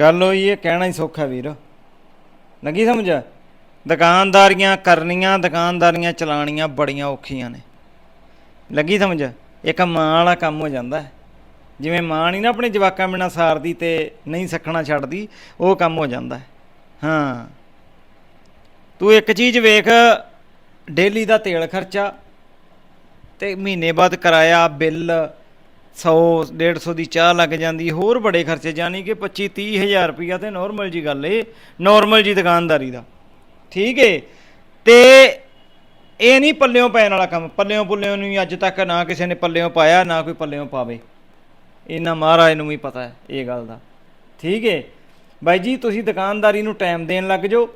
ਗੱਲ ਹੋਈ ਇਹ, ਕਹਿਣਾ ਹੀ ਸੌਖਾ ਵੀਰ। ਲੱਗੀ ਸਮਝ? ਦੁਕਾਨਦਾਰੀਆਂ ਕਰਨੀਆਂ, ਦੁਕਾਨਦਾਰੀਆਂ ਚਲਾਉਣੀਆਂ ਬੜੀਆਂ ਔਖੀਆਂ ਨੇ। ਲੱਗੀ ਸਮਝ? ਇੱਕ ਮਾਂ ਵਾਲਾ ਕੰਮ ਹੋ ਜਾਂਦਾ ਜਿਵੇਂ ਮਾਂ ਨਹੀਂ ਨਾ ਆਪਣੇ ਜਵਾਕਾਂ ਬਿਨਾਂ ਸਾਰਦੀ ਤੇ ਨਹੀਂ ਸੱਖਣਾ ਛੱਡਦੀ, ਉਹ ਕੰਮ ਹੋ ਜਾਂਦਾ ਹਾਂ। ਤੂੰ ਇੱਕ ਚੀਜ਼ ਵੇਖ, ਡੇਲੀ ਦਾ ਤੇਲ ਖਰਚਾ ਤੇ ਮਹੀਨੇ ਬਾਅਦ ਕਿਰਾਇਆ, ਬਿੱਲ 100 150 ਦੀ ਚਾਹ ਲੱਗ ਜਾਂਦੀ, ਹੋਰ ਬੜੇ ਖਰਚੇ ਜਾਨੀ ਕਿ 25 30 ਹਜ਼ਾਰ ਰੁਪਈਆ ਤੇ ਨਾਰਮਲ ਜੀ ਗੱਲ ਏ ਨਾਰਮਲ ਜੀ ਦੁਕਾਨਦਾਰੀ ਦਾ। ਠੀਕ ਏ? ਤੇ ਇਹ ਨਹੀਂ ਪੱਲਿਓਂ ਪੈਣ ਵਾਲਾ ਕੰਮ, ਪੱਲਿਓਂ ਪੁੱਲਿਓਂ ਨੂੰ ਅੱਜ ਤੱਕ ਨਾ ਕਿਸੇ ਨੇ ਪੱਲਿਓਂ ਪਾਇਆ, ਨਾ ਕੋਈ ਪੱਲਿਓਂ ਪਾਵੇ। ਇਹਨਾਂ ਮਹਾਰਾਜ ਨੂੰ ਵੀ ਪਤਾ ਹੈ, ਇਹ ਗੱਲ ਦਾ। ਠੀਕ ਏ? ਬਾਈ ਜੀ, ਤੁਸੀਂ ਦੁਕਾਨਦਾਰੀ ਨੂੰ ਟਾਈਮ ਦੇਣ ਲੱਗ ਜਾਓ।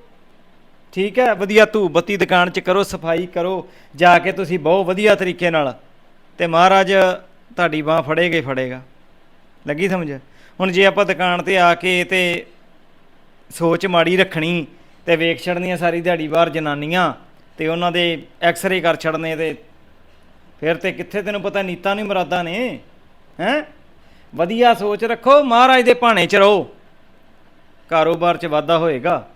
ਠੀਕ ਹੈ? ਵਧੀਆ ਧੂਪ ਬੱਤੀ ਦੁਕਾਨ 'ਚ ਕਰੋ, ਸਫ਼ਾਈ ਕਰੋ, ਜਾ ਕੇ ਤੁਸੀਂ ਬਹੁਤ ਵਧੀਆ ਤਰੀਕੇ ਨਾਲ। ਤੇ ਮਹਾਰਾਜ ਤੁਹਾਡੀ ਬਾਹ ਫੜੇਗੇ ਫੜੇਗਾ। ਲੱਗੀ ਸਮਝ? ਹੁਣ ਜੇ ਆਪਾਂ ਦੁਕਾਨ ਤੇ ਆ ਕੇ ਤੇ ਸੋਚ ਮਾੜੀ ਰੱਖਣੀ ਤੇ ਵੇਖ ਛੜਨੀਆਂ ਸਾਰੀ ਦਿਹਾੜੀ ਬਾਹਰ ਜਨਾਨੀਆਂ ਤੇ ਉਹਨਾਂ ਦੇ ਐਕਸ-ਰੇ ਕਰ ਛੜਨੇ ਤੇ ਫਿਰ ਤੇ ਕਿੱਥੇ ਤੈਨੂੰ ਪਤਾ ਨੀਤਾ ਨਹੀਂ ਮਰਾਦਾਂ ਨੇ, ਹੈ? ਵਧੀਆ ਸੋਚ ਰੱਖੋ, ਮਹਾਰਾਜ ਦੇ ਭਾਣੇ 'ਚ ਰਹੋ। ਕਾਰੋਬਾਰ 'ਚ ਵਾਧਾ ਹੋਏਗਾ।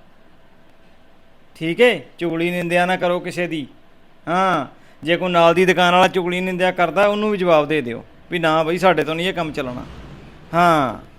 ਠੀਕ ਹੈ ਚੂਲੀ ਨਿੰਦਿਆ ਨਾ ਕਰੋ ਕਿਸੇ ਦੀ। ਹਾਂ। ਜੇ ਕੋਈ ਨਾਲ ਦੀ ਦੁਕਾਨ ਵਾਲਾ ਚੁਗਲੀ ਨਿੰਦਿਆ ਕਰਦਾ, ਉਹਨੂੰ ਵੀ ਜਵਾਬ ਦੇ ਦਿਓ ਵੀ ਨਾ ਬਈ ਸਾਡੇ ਤੋਂ ਨਹੀਂ ਇਹ ਕੰਮ ਚੱਲਣਾ। ਹਾਂ।